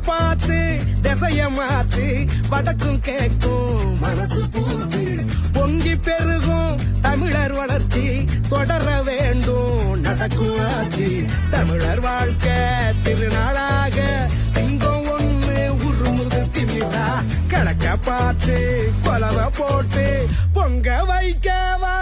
பார்த்து திசைய மாத்து வடக்கும் கேட்கும் மனசு பூத்து. பொங்கி பெருகும் தமிழர் வளர்ச்சி தொடர வேண்டும் நடக்கும் ஆட்சி. தமிழர் வாழ்க்கை திருநாளாக சிங்கம் ஒண்ணு உருமுது திமிரா. கணக்க பார்த்து கொலவை போட்டு பொங்க வைக்கவா?